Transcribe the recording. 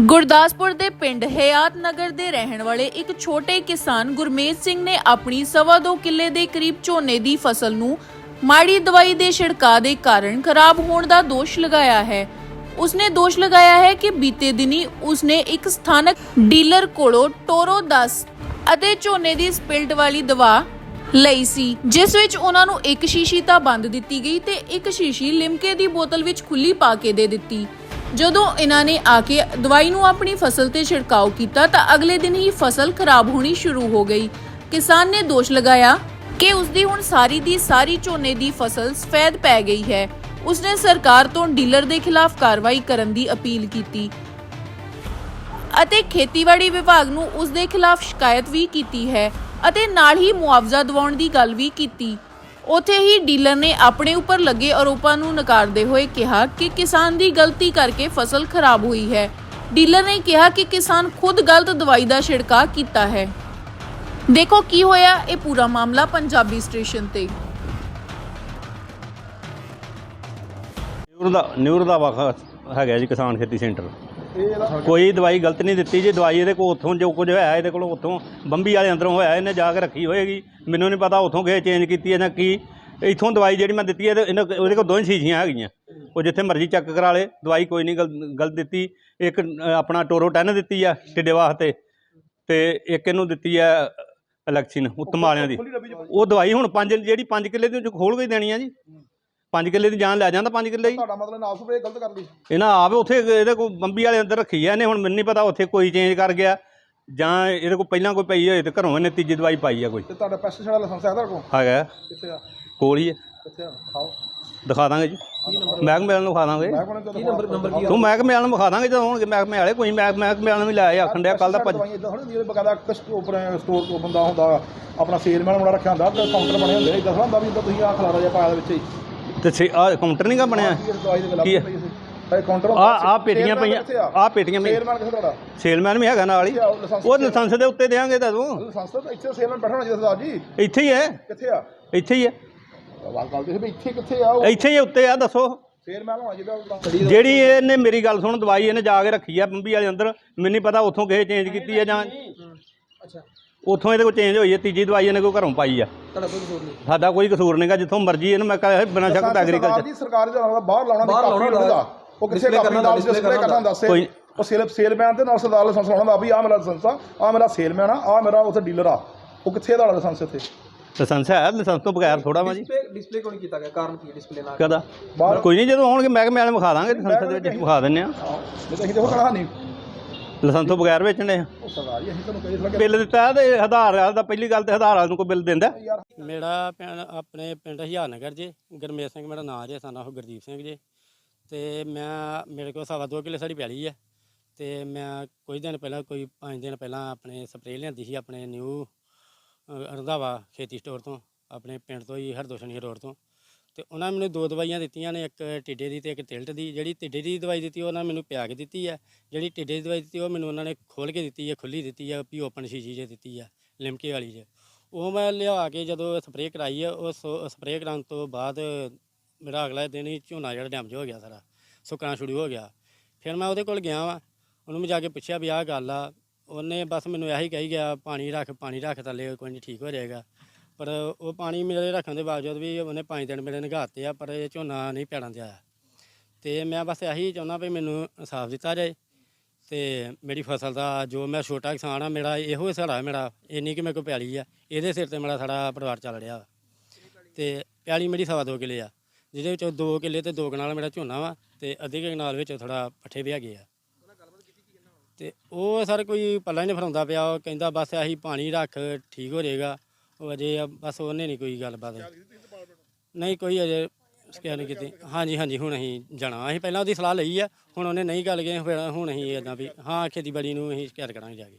ਗੁਰਦਾਸਪੁਰ ਦੇ ਪਿੰਡ ਹਯਾਤ ਨਗਰ ਦੇ ਰਹਿਣ ਵਾਲੇ ਇੱਕ ਛੋਟੇ ਕਿਸਾਨ ਗੁਰਮੇਜ ਸਿੰਘ ਨੇ ਆਪਣੀ ਸਵਾ ਦੋ ਕਿੱਲੇ ਦੇ ਕਰੀਬ ਝੋਨੇ ਦੀ ਫਸਲ ਨੂੰ ਮਾੜੀ ਦਵਾਈ ਦੇ ਛਿੜਕਾਅ ਦੇ ਕਾਰਨ ਖਰਾਬ ਹੋਣ ਦਾ ਦੋਸ਼ ਲਗਾਇਆ ਹੈ। ਉਸਨੇ ਦੋਸ਼ ਲਗਾਇਆ ਹੈ ਕਿ ਬੀਤੇ ਦਿਨੀ ਉਸਨੇ ਇੱਕ ਸਥਾਨਕ ਡੀਲਰ ਕੋਲੋਂ ਟੋਰੋ 10 ਅਤੇ ਝੋਨੇ ਦੀ ਸਪਿਲਟ ਵਾਲੀ ਦਵਾ ਲਈ ਸੀ, ਜਿਸ ਵਿੱਚ ਉਹਨਾਂ ਨੂੰ ਇੱਕ ਸ਼ੀਸ਼ੀ ਤਾਂ ਬੰਦ ਦਿੱਤੀ ਗਈ ਤੇ ਇੱਕ ਸ਼ੀਸ਼ੀ ਲਿਮਕੇ ਦੀ ਬੋਤਲ ਵਿੱਚ ਖੁੱਲੀ ਪਾ ਕੇ ਦੇ ਦਿੱਤੀ। ਜਦੋਂ ਇਹਨਾਂ ਨੇ ਆ ਕੇ ਦਵਾਈ ਨੂੰ ਆਪਣੀ ਫਸਲ ਤੇ ਛਿੜਕਾਅ ਕੀਤਾ ਤਾਂ ਅਗਲੇ ਦਿਨ ਹੀ ਫਸਲ ਖਰਾਬ ਹੋਣੀ ਸ਼ੁਰੂ ਹੋ ਗਈ। ਕਿਸਾਨ ਨੇ ਦੋਸ਼ ਲਗਾਇਆ ਕਿ ਉਸ ਦੀ ਹੁਣ ਸਾਰੀ ਦੀ ਸਾਰੀ ਝੋਨੇ ਦੀ ਫਸਲ ਸਫੈਦ ਪੈ ਗਈ ਹੈ। ਉਸਨੇ ਸਰਕਾਰ ਤੋਂ ਡੀਲਰ ਦੇ ਖਿਲਾਫ ਕਾਰਵਾਈ ਕਰਨ ਦੀ ਅਪੀਲ ਕੀਤੀ। ਅਤੇ ਖੇਤੀਬਾੜੀ ਵਿਭਾਗ ਨੂੰ ਉਸ ਦੇ ਖਿਲਾਫ ਸ਼ਿਕਾਇਤ ਵੀ ਕੀਤੀ ਹੈ ਅਤੇ ਨਾਲ ਹੀ ਮੁਆਵਜ਼ਾ ਦਿਵਾਉਣ ਦੀ ਗੱਲ ਵੀ ਕੀਤੀ। ਉਥੇ ਹੀ ਡੀਲਰ ਨੇ ਆਪਣੇ ਉੱਪਰ ਲੱਗੇ ਆਰੋਪਾਂ ਨੂੰ ਨਕਾਰਦੇ ਹੋਏ ਕਿਹਾ ਕਿ ਕਿਸਾਨ ਦੀ ਗਲਤੀ ਕਰਕੇ ਫਸਲ ਖਰਾਬ ਹੋਈ ਹੈ। ਡੀਲਰ ਨੇ ਕਿਹਾ ਕਿ ਕਿਸਾਨ ਖੁਦ ਗਲਤ ਦਵਾਈ ਦਾ ਛਿੜਕਾਅ ਕੀਤਾ ਹੈ। ਦੇਖੋ ਕੀ ਹੋਇਆ, ਇਹ ਪੂਰਾ ਮਾਮਲਾ ਪੰਜਾਬੀ ਸਟੇਸ਼ਨ ਤੇ। ਨਿਊਰ ਦਾ ਨਿਊਰ ਦਾ ਵਖ ਹੈਗਾ ਜੀ ਕਿਸਾਨ ਖੇਤੀ ਸੈਂਟਰ। ਕੋਈ ਦਵਾਈ ਗਲਤ ਨਹੀਂ ਦਿੱਤੀ ਜੀ, ਦਵਾਈ ਇਹਦੇ ਕੋਲ ਉੱਥੋਂ ਜੋ ਕੁਝ ਹੋਇਆ, ਇਹਦੇ ਕੋਲ ਉੱਥੋਂ ਬੰਬੀ ਵਾਲੇ ਅੰਦਰੋਂ ਹੋਇਆ, ਇਹਨੇ ਜਾ ਕੇ ਰੱਖੀ ਹੋਏਗੀ। ਮੈਨੂੰ ਨਹੀਂ ਪਤਾ ਉੱਥੋਂ ਕਿਸੇ ਚੇਂਜ ਕੀਤੀ ਹੈ ਜਾਂ ਕੀ। ਇੱਥੋਂ ਦਵਾਈ ਜਿਹੜੀ ਮੈਂ ਦਿੱਤੀ ਹੈ, ਇਹਦੇ ਇਹਨਾਂ ਉਹਦੇ ਕੋਲ ਦੋਵੇਂ ਸ਼ੀਸ਼ੀਆਂ ਹੈਗੀਆਂ। ਉਹ ਜਿੱਥੇ ਮਰਜ਼ੀ ਚੈੱਕ ਕਰਾ ਲੇ, ਦਵਾਈ ਕੋਈ ਨਹੀਂ ਗਲ- ਗਲਤ ਦਿੱਤੀ। ਇੱਕ ਆਪਣਾ ਟੋਰੋ 10 ਦਿੱਤੀ ਆ ਟਿੱਡੇ ਵਾਸਤੇ ਤੇ ਇੱਕ ਇਹਨੂੰ ਦਿੱਤੀ ਆ ਇਲੈਕਸ਼ਨ ਉੱਤਮ ਵਾਲਿਆਂ ਦੀ। ਉਹ ਦਵਾਈ ਹੁਣ ਪੰਜ ਜਿਹੜੀ 5 ਕਿੱਲੇ ਦੀ ਉਹ 'ਚੋਂ ਖੋਲ ਕੇ ਦੇਣੀ ਆ ਜੀ। 5 ਕਿੱਲੇ ਦੀ ਜਾਨ ਲੈ ਜਾਂਦਾ 5 ਕਿੱਲੇ ਹੀ। ਤੁਹਾਡਾ ਮਤਲਬ ਨਾਮ ਸੁਪਰੇ ਗਲਤ ਕਰ ਲਈ। ਇਹਨਾਂ ਆਪ ਉੱਥੇ ਇਹਦੇ ਕੋਲ ਬੰਬੀ ਵਾਲੇ ਅੰਦਰ ਰੱਖੀ ਆ ਇਹਨੇ ਹੁਣ ਮੈਨੂੰ ਨਹੀਂ ਪਤਾ ਉੱਥੇ ਕੋਈ ਚੇਂਜ ਕਰ ਗਿਆ ਜਾਂ ਇਹਦੇ ਕੋਲ ਪਹਿਲਾਂ ਕੋਈ ਪਈ ਹੋਏ ਤੇ ਘਰੋਂ ਇਹਨੇ ਤੀਜੀ ਦਵਾਈ ਪਾਈ ਆ ਕੋਈ। ਤੇ ਤੁਹਾਡਾ ਪੈਸਟੀਸਾਈਡ ਦਾ ਲਾਇਸੈਂਸ ਹੈ ਤੁਹਾਡੇ ਕੋਲ? ਹੈਗਾ। ਕਿੱਥੇ ਆ? ਕੋਲ ਹੀ ਹੈ ਕਿੱਥੇ ਆ? ਖਾਓ ਦਿਖਾ ਦਾਂਗੇ ਜੀ। ਮਹਿਕਮੇ ਵਾਲਿਆਂ ਨੂੰ ਵਿਖਾ ਦਾਂਗੇ। ਕੀ ਨੰਬਰ ਨੰਬਰ ਕੀ ਤੂੰ ਮਹਿਕਮੇ ਵਾਲਿਆਂ ਨੂੰ ਵਿਖਾ ਦਾਂਗੇ ਜਦੋਂ ਹੋਣਗੇ ਮਹਿਕਮੇ ਵਾਲੇ ਕੋਈ ਮਹਿਕ- ਮਹਿਕਮੇ ਵਾਲਿਆਂ ਨੂੰ ਵੀ ਲਾਇਆ ਆਖਣ ਡਿਆ ਕੱਲ ਦਾ ਭੱਜ ਦਵਾਈ ਇਦਾਂ ਥੋੜੀ ਜਿਹਦੇ ਬਕਾਇਦਾ ਸਟੋਰ ਸਟੋਰ ਤੋਂ ਬੰਦਾ ਹੁੰਦਾ ਆਪਣਾ ਸੇਲਮੈਨ ਮੁੰਡਾ ਰੱਖਿਆ ਹੁੰਦਾ ਕਾਊਂਟਰ ਬਣੇ ਹੁੰਦੇ ਇਦਾਂ ਹੁੰਦਾ ਵੀ ਇਦਾਂ ਤੁਸੀਂ ਆ ਖਲਾਰਾ ਜਿਹਾ ਪਾਇਆ ਦੇ ਵਿੱਚ ਹੀ। ਤੇ ਸੇ ਆ ਕਾਊਂਟਰ ਨਹੀਂਗਾ ਬਣਿਆ? ਕੀ ਹੈ? ਆ ਆ ਪੇਟੀਆਂ ਪਈਆਂ ਆ? ਪੇਟੀਆਂ ਸੇਲਮੈਨ ਕਿੱਥੇ ਤੁਹਾਡਾ? ਸੇਲਮੈਨ ਵੀ ਹੈਗਾ ਨਾਲ ਹੀ? ਉਹ ਲਾਇਸੈਂਸ ਦੇ ਉੱਤੇ ਦੇਾਂਗੇ ਤਾਂ ਤੂੰ। ਲਾਇਸੈਂਸ ਤਾਂ ਇੱਥੇ ਸੇਲਮੈਨ ਬੈਠਾ ਹੋਣਾ ਚਾਹੀਦਾ ਸਰਦਾਰ ਜੀ ਇੱਥੇ ਹੀ ਹੈ। ਕਿੱਥੇ ਆ? ਇੱਥੇ ਹੀ ਹੈ। ਇੱਥੇ ਕਿੱਥੇ ਆ ਉਹ? ਇੱਥੇ ਹੀ ਉੱਤੇ ਆ ਦੱਸੋ। ਜਿਹੜੀ ਇਹਨੇ ਮੇਰੀ ਗੱਲ ਸੁਣ ਦਵਾਈ ਇਹਨੇ ਜਾ ਕੇ ਰੱਖੀ ਆ ਬੰਬੀ ਵਾਲੇ ਅੰਦਰ। ਮੈਨੂੰ ਨਹੀਂ ਪਤਾ ਉੱਥੋਂ ਕਿਸੇ ਚੇਂਜ ਕੀਤੀ ਆ ਜਾਂ ਅੱਛਾ। ਉੱਥੋਂ ਇਹਦੇ ਕੋਲ ਚੇਂਜ ਹੋਈ ਹੈ ਤੀਜੀ ਦਵਾਈ ਇਹਨੇ ਕੋਈ ਘਰੋਂ ਪਾਈ ਆ। ਤੁਹਾਡਾ ਕੋਈ ਕਸੂਰ ਨਹੀਂ। ਸਾਡਾ ਕੋਈ ਕਸੂਰ ਨਹੀਂਗਾ ਜਿੱਥੋਂ ਮਰਜ਼ੀ ਇਹਨੂੰ ਮੈਂ ਕਹਾਂ ਬਿਨਾਂ ਸ਼ੱਕ ਸਰਕਾਰ ਐਗਰੀਕਲਚਰ ਦੀ ਸਰਕਾਰ ਦੇ ਨਾਲ ਬਾਹਰ ਲਾਉਣਾ ਦੀ ਕਾਪੀ ਹੁੰਦਾ। ਉਹ ਕਿਸੇ ਕਾਪੀ ਨਾਲ ਡਿਸਪਲੇ ਕਰਨਾ ਹੁੰਦਾ। ਸੇ ਕੋਈ- ਉਹ ਸੇਲ ਸੇਲਮੈਨ ਦੇ ਨਾਲ ਸਰਦਾਰ ਲਾਇਸੈਂਸ ਲਾਉਣਾ ਵੀ ਆ ਮੇਰਾ ਲਾਇਸੈਂਸ ਆ ਆ ਮੇਰਾ ਸੇਲਮੈਨ ਆ ਆ ਮੇਰਾ ਉੱਥੇ ਡੀਲਰ ਆ। ਉਹ ਕਿੱਥੇ ਦਾ ਲਾਇਸੈਂਸ ਇੱਥੇ? ਲਾਇਸੈਂਸ ਹੈ ਲਾਇਸੈਂਸ ਤੋਂ ਬਗੈਰ ਥੋੜਾ ਵਾ ਜੀ। ਡਿਸਪਲੇ ਕਿਉਂ ਨਹੀਂ ਕੀਤਾ ਗਿਆ? ਕਾਰਨ ਕੀ ਡਿਸਪਲੇ ਨਾ ਕਦਾ ਬਾਹਰ ਕੋਈ ਨਹੀਂ ਜਦੋਂ ਆਉਣਗੇ ਮਹਿਕਮੇ ਵਾਲੇ ਵਿਖਾ ਦਾਂਗੇ ਲਾਇਸੈਂਸ ਦੇ ਵਿੱਚ ਵਿਖਾ ਦਿੰਨੇ ਆ ਨਹੀਂ ਤਾਂ ਅਸੀਂ ਦੇਖੋ ਕਹਾ ਨਹੀਂ। ਲਾਇਸੈਂਸ ਤੋਂ ਬਗੈਰ ਵੇਚਣੇ ਆ। ਉਹ ਸਰਦਾਰ ਜੀ ਅਸੀਂ ਤੁਹਾਨੂੰ ਕਹੀ ਲੱਗੇ ਬਿੱਲ ਦਿੱਤਾ ਤੇ ਆਧਾਰ ਵਾਲਾ ਦਾ ਪਹਿਲੀ ਗੱਲ ਤੇ ਆਧਾਰ ਵਾਲੇ ਨੂੰ ਕੋਈ ਬਿੱਲ ਦਿੰਦਾ। ਮੇਰਾ ਪਿੰਡ ਆਪਣੇ ਪਿੰਡ ਹਿਆਰ ਨਗਰ ਜੀ ਗਰਮੇਸ਼ ਸਿੰਘ ਮੇਰਾ ਨਾਂ ਜੀ ਸਾਨਾ ਉਹ ਗੁਰਦੀਪ ਸਿੰਘ ਜੀ। ਤੇ ਮੈਂ ਮੇਰੇ ਕੋਲ ਸਵਾ ਦੋ ਕਿੱਲੇ ਸਾਡੀ ਪੈਲੀ ਹੈ ਤੇ ਮੈਂ ਕੁਝ ਦਿਨ ਪਹਿਲਾਂ ਕੋਈ 5 ਦਿਨ ਪਹਿਲਾਂ ਆਪਣੇ ਸਪਰੇਅ ਲਿਆਂਦੀ ਸੀ ਆਪਣੇ ਨਿਊ ਰੰਧਾਵਾ ਖੇਤੀ ਸਟੋਰ ਤੋਂ ਆਪਣੇ ਪਿੰਡ ਤੋਂ ਹੀ ਹਰਦੋਸ਼ਣੀ ਰੋਡ ਤੋਂ। ਤੇ ਉਹਨਾਂ ਮੈਨੂੰ ਦੋ ਦਵਾਈਆਂ ਦਿੱਤੀਆਂ ਨੇ, ਇੱਕ ਟਿੱਡੇ ਦੀ ਤੇ ਇੱਕ ਤਿਲਟ ਦੀ। ਜਿਹੜੀ ਟਿੱਡੇ ਦੀ ਦਵਾਈ ਦਿੱਤੀ ਉਹਨਾਂ ਮੈਨੂੰ ਪਿਆ ਕੇ ਦਿੱਤੀ ਹੈ ਜਿਹੜੀ ਟਿੱਡੇ ਦੀ ਦਵਾਈ ਦਿੱਤੀ, ਉਹ ਮੈਨੂੰ ਉਹਨਾਂ ਨੇ ਖੋਲ ਕੇ ਦਿੱਤੀ ਹੈ ਖੁੱਲੀ ਦਿੱਤੀ ਆ, ਵੀ ਓਪਨ ਸ਼ੀਸ਼ੀ 'ਚ ਦਿੱਤੀ ਆ, ਲਿਮਕੇ ਵਾਲੀ 'ਚ ਉਹ ਮੈਂ ਲਿਆ ਕੇ ਜਦੋਂ ਸਪਰੇਅ ਕਰਾਈ ਹੈ ਉਹ ਸਪਰੇਅ ਕਰਾਉਣ ਤੋਂ ਬਾਅਦ ਮੇਰਾ ਅਗਲਾ ਦਿਨ ਹੀ ਝੋਨਾ ਜਿਹੜਾ ਡੈਮਜ ਹੋ ਗਿਆ ਸਾਰਾ, ਸੁੱਕਣਾ ਸ਼ੁਰੂ ਹੋ ਗਿਆ। ਫਿਰ ਮੈਂ ਉਹਦੇ ਕੋਲ ਗਿਆ ਵਾਂ, ਉਹਨੂੰ ਮੈਂ ਜਾ ਕੇ ਪੁੱਛਿਆ ਵੀ ਆਹ ਗੱਲ ਆ। ਉਹਨੇ ਬਸ ਮੈਨੂੰ ਇਹੀ ਕਹੀ ਗਿਆ, ਪਾਣੀ ਰੱਖ ਪਾਣੀ ਰੱਖ, ਥੱਲੇ ਕੋਈ ਨਹੀਂ ਠੀਕ ਹੋ ਜਾਏਗਾ। ਪਰ ਉਹ ਪਾਣੀ ਮੇਰੇ ਰੱਖਣ ਦੇ ਬਾਵਜੂਦ ਵੀ ਉਹਨੇ ਪੰਜ ਦਿਨ ਮੇਰੇ ਨਿਗਾਹਤੇ ਆ, ਪਰ ਇਹ ਝੋਨਾ ਨਹੀਂ ਪੈੜਾਂ ਤੇ ਆਇਆ। ਤੇ ਮੈਂ ਬਸ ਇਹੀ ਚਾਹੁੰਦਾ ਵੀ ਮੈਨੂੰ ਇਨਸਾਫ ਦਿੱਤਾ ਜਾਏ ਤੇ ਮੇਰੀ ਫਸਲ ਦਾ ਜੋ ਮੈਂ ਛੋਟਾ ਕਿਸਾਨ ਆ, ਮੇਰਾ ਇਹੋ ਹੀ ਸਹਾਰਾ ਮੇਰਾ, ਇੰਨੀ ਕਿ ਮੇਰੇ ਕੋਲ ਪੈਲੀ ਆ, ਇਹਦੇ ਸਿਰ ਤੇ ਮੇਰਾ ਸਾਡਾ ਪਰਿਵਾਰ ਚੱਲ ਰਿਹਾ ਵਾ। ਤੇ ਪੈਲੀ ਮੇਰੀ ਸਵਾ ਦੋ ਕਿੱਲੇ ਆ, ਜਿਹਦੇ ਵਿੱਚੋਂ ਦੋ ਕਿੱਲੇ ਤੇ ਦੋ ਕਨਾਲ ਮੇਰਾ ਝੋਨਾ ਵਾ ਤੇ ਅੱਧੇ ਕੁ ਕਨਾਲ ਵਿੱਚ ਥੋੜਾ ਪੱਠੇ ਵੀ ਹੈਗੇ ਆ। ਤੇ ਉਹ ਸਰ ਕੋਈ ਪੱਲਾ ਹੀ ਨਹੀਂ ਫਰਾਉਂਦਾ ਪਿਆ, ਉਹ ਕਹਿੰਦਾ ਬਸ ਆਹੀ ਪਾਣੀ ਰੱਖ, ਠੀਕ ਹੋ ਜਾਏਗਾ। ਉਹ ਅਜੇ ਆ, ਬਸ ਉਹਨੇ ਨਹੀਂ ਕੋਈ ਗੱਲਬਾਤ। ਨਹੀਂ ਕੋਈ ਅਜੇ ਸਕੈਨ ਨਹੀਂ ਕੀਤੀ। ਹਾਂਜੀ ਹਾਂਜੀ ਹੁਣ ਅਸੀਂ ਜਾਣਾ। ਅਸੀਂ ਪਹਿਲਾਂ ਉਹਦੀ ਸਲਾਹ ਲਈ ਆ ਹੁਣ ਉਹਨੇ ਨਹੀਂ ਗੱਲ ਗਏ ਫਿਰ ਹੁਣ ਅਸੀਂ ਇਦਾਂ ਵੀ ਹਾਂ ਖੇਤੀਬਾੜੀ ਨੂੰ ਅਸੀਂ ਸ਼ਿਕਾਇਤ ਕਰਾਂਗੇ ਜਾ ਕੇ।